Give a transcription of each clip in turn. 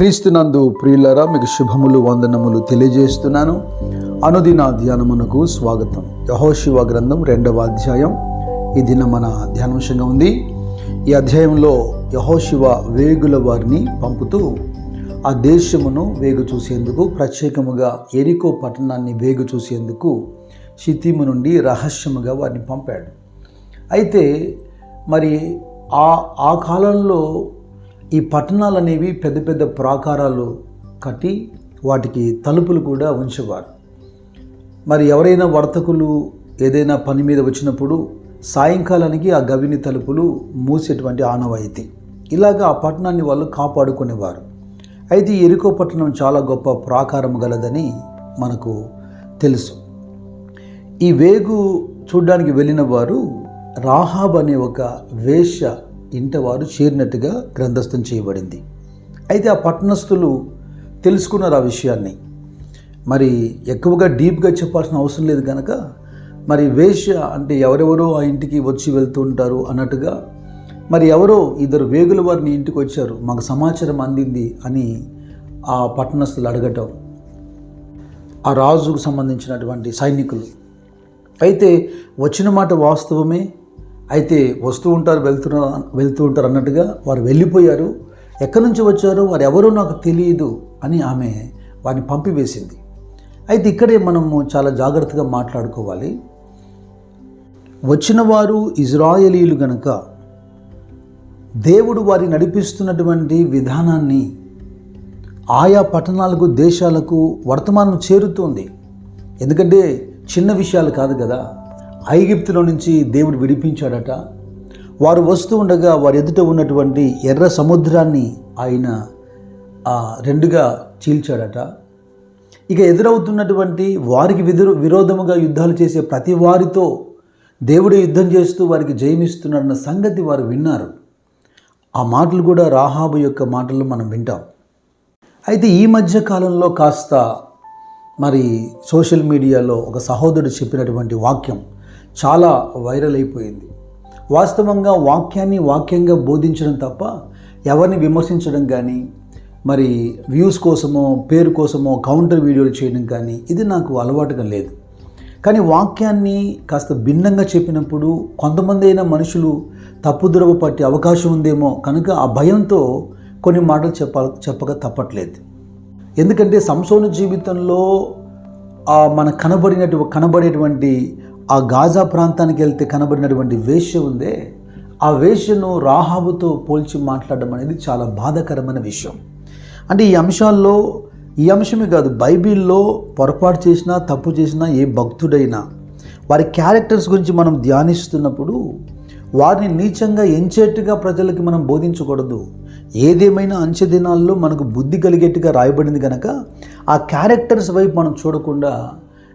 క్రీస్తునందు ప్రియులరా మీకు శుభములు వందనములు తెలియజేస్తున్నాను. అనుదిన ధ్యానమునకు స్వాగతం. యహోశివ గ్రంథం రెండవ అధ్యాయం. ఈ దిన మన ధ్యానాంశంగా ఉంది. ఈ అధ్యాయంలో యహోశివ వేగుల వారిని పంపుతూ ఆ దేశమును వేగు చూసేందుకు ప్రత్యేకముగా ఎరికో పట్టణాన్ని వేగు చూసేందుకు షితీము నుండి రహస్యముగా వారిని పంపాడు. అయితే మరి ఆ ఆ కాలంలో ఈ పట్టణాలు అనేవి పెద్ద పెద్ద ప్రాకారాలు కట్టి వాటికి తలుపులు కూడా ఉంచేవారు. మరి ఎవరైనా వర్తకులు ఏదైనా పని మీద వచ్చినప్పుడు సాయంకాలానికి ఆ గవిని తలుపులు మూసేటువంటి ఆనవాయితీ ఇలాగా ఆ పట్టణాన్ని వాళ్ళు కాపాడుకునేవారు. అయితే ఎరుకో పట్టణం చాలా గొప్ప ప్రాకారం గలదని మనకు తెలుసు. ఈ వేగు చూడ్డానికి వెళ్ళిన వారు రాహాబ్ అనే ఒక వేష్య ఇంట వారు చేరినట్టుగా గ్రంథస్థం చేయబడింది. అయితే ఆ పట్టణస్థులు తెలుసుకున్నారు ఆ విషయాన్ని. మరి ఎక్కువగా డీప్గా చెప్పాల్సిన అవసరం లేదు కనుక మరి వేష అంటే ఎవరెవరో ఆ ఇంటికి వచ్చి వెళ్తూ ఉంటారు అన్నట్టుగా మరి ఎవరో ఇద్దరు వేగుల వారిని ఇంటికి వచ్చారు మాకు సమాచారం అందింది అని ఆ పట్టణస్థులు అడగటం ఆ రాజుకు సంబంధించినటువంటి సైనికులు. అయితే వచ్చిన మాట వాస్తవమే? అయితే వస్తూ ఉంటారు వెళ్తున్నారు వెళ్తూ ఉంటారు అన్నట్టుగా వారు వెళ్ళిపోయారు. ఎక్కడి నుంచి వచ్చారో వారు ఎవరో నాకు తెలియదు అని ఆమె వారిని పంపివేసింది. అయితే ఇక్కడే మనము చాలా జాగ్రత్తగా మాట్లాడుకోవాలి. వచ్చిన వారు ఇజ్రాయలీలు గనుక దేవుడు వారి నడిపిస్తున్నటువంటి విధానాన్ని ఆయా పట్టణాలకు దేశాలకు వర్తమానం చేరుతుంది. ఎందుకంటే చిన్న విషయాలు కాదు కదా. ఐగిప్తులో నుంచి దేవుడు విడిపించాడట. వారు వస్తూ ఉండగా వారి ఎదుట ఉన్నటువంటి ఎర్ర సముద్రాన్ని ఆయన రెండుగా చీల్చాడట. ఇక ఎదురవుతున్నటువంటి వారికి విదురు విరోధముగా యుద్ధాలు చేసే ప్రతి వారితో దేవుడు యుద్ధం చేస్తూ వారికి జయమిస్తున్నాడన్న సంగతి వారు విన్నారు. ఆ మాటలు కూడా రాహాబు యొక్క మాటలు మనం వింటాం. అయితే ఈ మధ్య కాలంలో కాస్త మరి సోషల్ మీడియాలో ఒక సహోదరుడు చెప్పినటువంటి వాక్యం చాలా వైరల్ అయిపోయింది. వాస్తవంగా వాక్యాన్ని వాక్యంగా బోధించడం తప్ప ఎవరిని విమర్శించడం కానీ మరి వ్యూస్ కోసమో పేరు కోసమో కౌంటర్ వీడియోలు చేయడం కానీ ఇది నాకు అలవాటుగా లేదు. కానీ వాక్యాన్ని కాస్త భిన్నంగా చెప్పినప్పుడు కొంతమంది అయినా మనుషులు తప్పుద్రవ పట్టే అవకాశం ఉందేమో కనుక ఆ భయంతో కొన్ని మాటలు చెప్ప చెప్పక తప్పట్లేదు. ఎందుకంటే సంసోన జీవితంలో మన కనబడినటువంటి కనబడేటువంటి ఆ గాజా ప్రాంతానికి వెళ్తే కనబడినటువంటి వేష్య ఉందే ఆ వేష్యను రాహాబుతో పోల్చి మాట్లాడడం అనేది చాలా బాధాకరమైన విషయం. అంటే ఈ అంశాల్లో ఈ అంశమే కాదు బైబిల్లో పొరపాటు చేసినా తప్పు చేసినా ఏ భక్తుడైనా వారి క్యారెక్టర్స్ గురించి మనం ధ్యానిస్తున్నప్పుడు వారిని నీచంగా ఎంచేట్టుగా ప్రజలకి మనం బోధించకూడదు. ఏదేమైనా అంచె దినాల్లో మనకు బుద్ధి కలిగేట్టుగా రాయబడింది కనుక ఆ క్యారెక్టర్స్ వైపు మనం చూడకుండా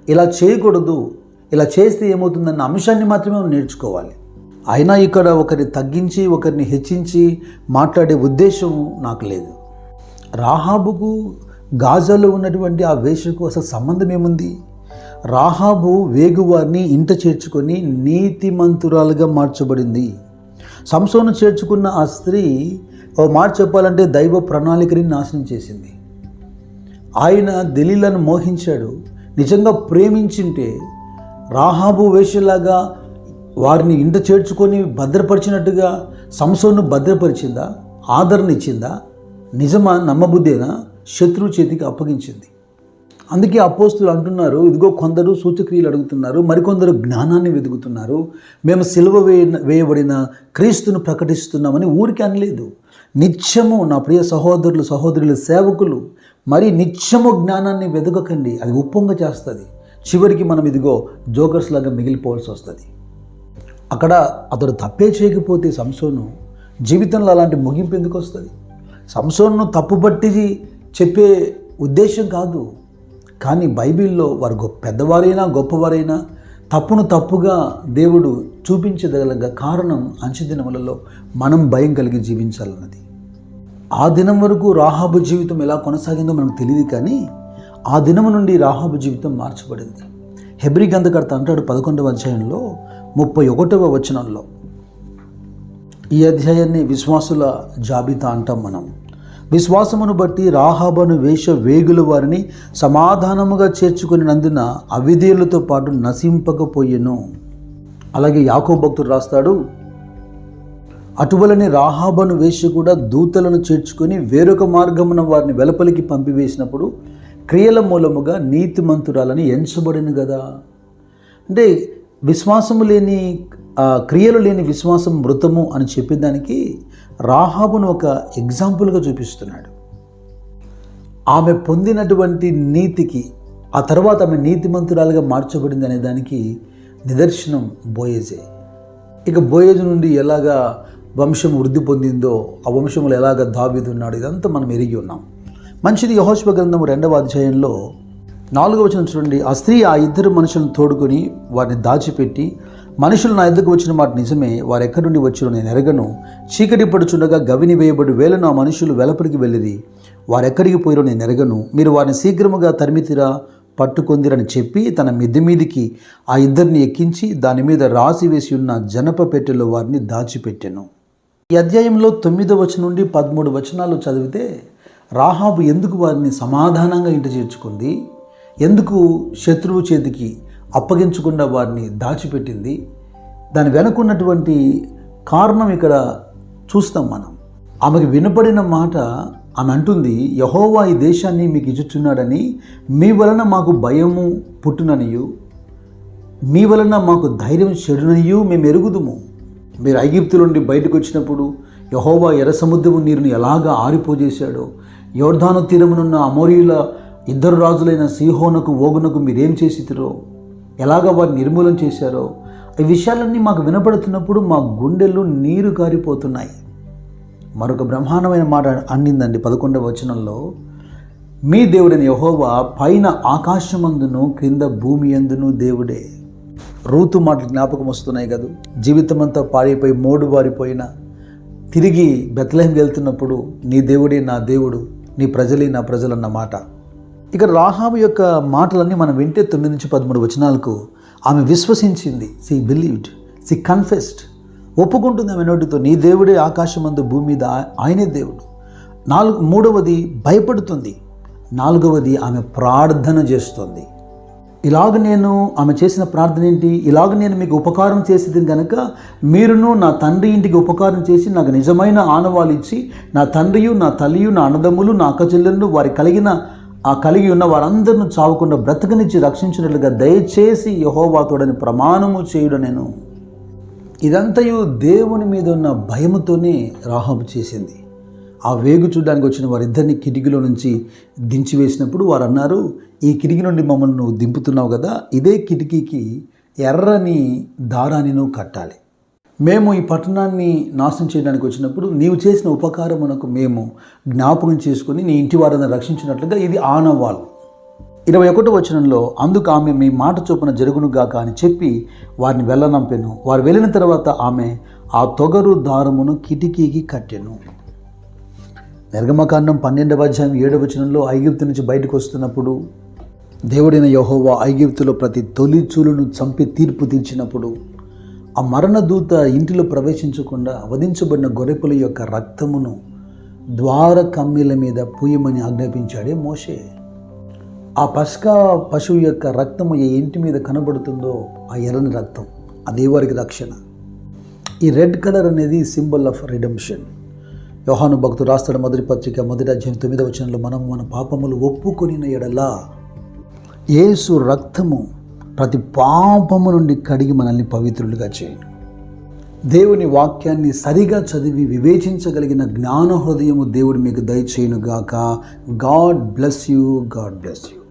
ఇలా చేయకూడదు. ఇలా చేస్తే ఏమవుతుందన్న అంశాన్ని మాత్రమే నేర్చుకోవాలి. అయినా ఇక్కడ ఒకరిని తగ్గించి ఒకరిని హెచ్చించి మాట్లాడే ఉద్దేశం నాకు లేదు. రాహాబుకు గాజాలో ఉన్నటువంటి ఆ వేషకు అసలు సంబంధం ఏముంది? రాహాబు వేగువారిని ఇంట చేర్చుకొని నీతిమంతురాలుగా మార్చబడింది. సంసోను చేర్చుకున్న ఆ స్త్రీ ఓ మాట చెప్పాలంటే దైవ ప్రణాళికని నాశనం చేసింది. ఆయన దిలీలను మోహించాడు. నిజంగా ప్రేమించింటే రాహాబు వేషలాగా వారిని ఇంట చేర్చుకొని భద్రపరిచినట్టుగా సంసోను భద్రపరిచిందా? ఆదరణ ఇచ్చిందా నిజమా నమ్మబుద్ధేనా? శత్రువు చేతికి అప్పగించింది. అందుకే అపోస్తులు అంటున్నారు ఇదిగో కొందరు సూచక్రియలు అడుగుతున్నారు మరికొందరు జ్ఞానాన్ని వెతుకుతున్నారు. మేము సిలువ వేయ వేయబడిన క్రీస్తును ప్రకటిస్తున్నామని ఊరికి అనలేదు. నిత్యము నా ప్రియ సహోదరులు సహోదరులు సేవకులు మరి నిత్యము జ్ఞానాన్ని వెతకకండి అది ఉప్పొంగ చేస్తుంది చివరికి మనం ఇదిగో జోకర్స్ లాగా మిగిలిపోవాల్సి వస్తుంది. అక్కడ అతడు తప్పే చేయకపోతే సంసోను జీవితంలో అలాంటి ముగింపు ఎందుకు వస్తుంది? సంసోన్ను తప్పుపట్టి చెప్పే ఉద్దేశం కాదు. కానీ బైబిల్లో వారు గొప్ప పెద్దవారైనా గొప్పవారైనా తప్పును తప్పుగా దేవుడు చూపించగల కారణం అంచెదినములలో మనం భయం కలిగి జీవించాలన్నది. ఆ దినం వరకు రాహాబు జీవితం ఎలా కొనసాగిందో మనకు తెలియదు కానీ ఆ దినము నుండి రాహాబు జీవితం మార్చబడింది. హెబ్రి గంధకర్త అంటాడు పదకొండవ అధ్యాయంలో ముప్పై ఒకటవ వచనంలో. ఈ అధ్యాయాన్ని విశ్వాసుల జాబితా అంటాం మనం. విశ్వాసమును బట్టి రాహాబను వేష వేగుల వారిని సమాధానముగా చేర్చుకునినందున అవిధేయులతో పాటు నశింపకపోయెను. అలాగే యాకో భక్తుడు రాస్తాడు అటువలని రాహాబను వేష కూడా దూతలను చేర్చుకొని వేరొక మార్గమున వారిని వెలపలికి పంపివేసినప్పుడు క్రియల మూలముగా నీతిమంతురాలని ఎంచబడిన కదా అంటే విశ్వాసము లేని క్రియలు లేని విశ్వాసం మృతము అని చెప్పేదానికి రాహాబును ఒక ఎగ్జాంపుల్గా చూపిస్తున్నాడు. ఆమె పొందినటువంటి నీతికి ఆ తర్వాత ఆమె నీతిమంతురాలుగా మార్చబడింది అనే దానికి నిదర్శనం బోయేజే. ఇక బోయేజు నుండి ఎలాగా వంశం వృద్ధి పొందిందో ఆ వంశంలో ఎలాగ దాబిదున్నాడు ఇదంతా మనం ఎరిగి ఉన్నాం. మంచిది యహోష్వ గ్రంథం రెండవ అధ్యాయంలో నాలుగవ వచనం చూడండి. ఆ స్త్రీ ఆ ఇద్దరు మనుషులను తోడుకొని వారిని దాచిపెట్టి మనుషులు నా ఎద్దకు వచ్చిన మాట నిజమే వారు ఎక్కడి నుండి వచ్చిన నేను ఎరగను. చీకటి పడుచుండగా గవిని వేయబడి వేలను ఆ మనుషులు వెలపలికి వెళ్ళిరి. వారు ఎక్కడికి పోయిరో నేను ఎరగను. మీరు వారిని శీఘ్రముగా తరిమితిరా పట్టుకొందిరని చెప్పి తన మిద్ది మీదికి ఆ ఇద్దరిని ఎక్కించి దాని మీద రాసి వేసి ఉన్న జనప పెట్టెలో వారిని దాచిపెట్టెను. ఈ అధ్యాయంలో తొమ్మిదో వచనం నుండి పదమూడు వచనాలు చదివితే రాహాబు ఎందుకు వారిని సమాధానంగా ఇంటి చేర్చుకుంది ఎందుకు శత్రువు చేతికి అప్పగించకుండా వారిని దాచిపెట్టింది? దాని వెనుకున్నటువంటి కారణం ఇక్కడ చూస్తాం మనం. ఆమెకు వినపడిన మాట ఆమె అంటుంది యహోవా ఈ దేశాన్ని మీకు ఇచ్చుచున్నాడని మీ వలన మాకు భయము పుట్టుననియు. మీ వలన మాకు ధైర్యం చెడుననియు మేము ఎరుగుదుము. మీరు ఐగిప్తు నుండి బయటకు వచ్చినప్పుడు యహోవా ఎర్ర సముద్రము నీరుని ఎలాగా ఆరిపోజేశాడో యోర్ధాను తీరమునున్న అమోరియుల ఇద్దరు రాజులైన సీహోనకు ఓగునకు మీరేం చేసిరో ఎలాగ వారిని నిర్మూలన చేశారో? ఈ విషయాలన్నీ మాకు వినపడుతున్నప్పుడు మా గుండెలు నీరు కారిపోతున్నాయి. మరొక బ్రహ్మాండమైన మాట అందిందండి పదకొండవ వచనంలో. మీ దేవుడైన యహోవా పైన ఆకాశమందును క్రింద భూమి అందును దేవుడే. రూతు మాటలు జ్ఞాపకం వస్తున్నాయి కదా? జీవితమంతా పాడైపోయి మోడు బారిపోయిన తిరిగి బెత్లహం వెళ్తున్నప్పుడు నీ దేవుడే నా దేవుడు. నీ ప్రజలే నా ప్రజలన్న మాట. ఇక రాహాబు యొక్క మాటలన్నీ మనం వింటే తొమ్మిది నుంచి పదమూడు వచనాలకు ఆమె విశ్వసించింది. సి బిలీవ్డ్ సి కన్ఫెస్డ్ ఒప్పుకుంటుంది ఆమె నోటితో నీ దేవుడే ఆకాశమందు భూమి మీద ఆయనే దేవుడు. నాలుగు మూడవది భయపడుతుంది. నాలుగవది ఆమె ప్రార్థన చేస్తుంది. ఇలాగ నేను ఆమె చేసిన ప్రార్థన ఏంటి? ఇలాగ నేను మీకు ఉపకారం చేసేది కనుక మీరును నా తండ్రి ఇంటికి ఉపకారం చేసి నాకు నిజమైన ఆనవాళ్ళు ఇచ్చి నా తండ్రియు నా తల్లియు నా అన్నదమ్ములు నా అక్క చెల్లెళ్ళు వారి కలిగిన ఆ కలిగి ఉన్న వారందరిని చావకుండా బ్రతకనిచ్చి రక్షించినట్లుగా దయచేసి యహోవాతోడని ప్రమాణము చేయుడు నేను. ఇదంతయు దేవుని మీద ఉన్న భయముతోనే రాహం చేసింది. ఆ వేగు చూడడానికి వచ్చిన వారిద్దరిని కిటికీలో నుంచి దించివేసినప్పుడు వారు అన్నారు ఈ కిటికీ నుండి మమ్మల్ని నువ్వు దింపుతున్నావు కదా ఇదే కిటికీకి ఎర్రని దారాన్ని నువ్వు కట్టాలి. మేము ఈ పట్టణాన్ని నాశనం చేయడానికి వచ్చినప్పుడు నీవు చేసిన ఉపకారమునకు మేము జ్ఞాపకం చేసుకుని నీ ఇంటి వారిని రక్షించినట్లుగా ఇది ఆనవాళ్ళు. ఇరవై ఒకటో వచనంలో అందుకు ఆమె మీ మాట చొప్పున జరుగునుగాక అని చెప్పి వారిని వెళ్ళనంపెను. వారు వెళ్ళిన తర్వాత ఆమె ఆ తొగరు దారమును కిటికీకి కట్టెను. నిర్గమకాండం పన్నెండవ అధ్యాయం ఏడవ వచనంలో ఐగిప్తు నుంచి బయటకు వస్తున్నప్పుడు దేవుడైన యహోవా ఐగిప్తులో ప్రతి తొలిచూలును చంపి తీర్పు తీర్చినప్పుడు ఆ మరణ దూత ఇంటిలో ప్రవేశించకుండా వధించబడిన గొర్రెపుల యొక్క రక్తమును ద్వార కమ్మీల మీద పూయమని ఆజ్ఞాపించాడే మోషే. ఆ పస్కా పశువు యొక్క రక్తము ఏ ఇంటి మీద కనబడుతుందో ఆ ఎర్రని రక్తం అదే వారికి రక్షణ. ఈ రెడ్ కలర్ అనేది సింబల్ ఆఫ్ రిడమ్షన్ యోహాను భక్తుడు రాస్తాడు మొదటి పత్రిక మొదటి అధ్యాయం తొమ్మిదవ వచనంలో మనం మన పాపములు ఒప్పుకొనిన ఎడలా యేసు రక్తము ప్రతి పాపము నుండి కడిగి మనల్ని పవిత్రులుగా చేయను. దేవుని వాక్యాన్ని సరిగా చదివి వివేచించగలిగిన జ్ఞాన హృదయము దేవుడు మీకు దయచేయునుగాక. God bless you God bless you.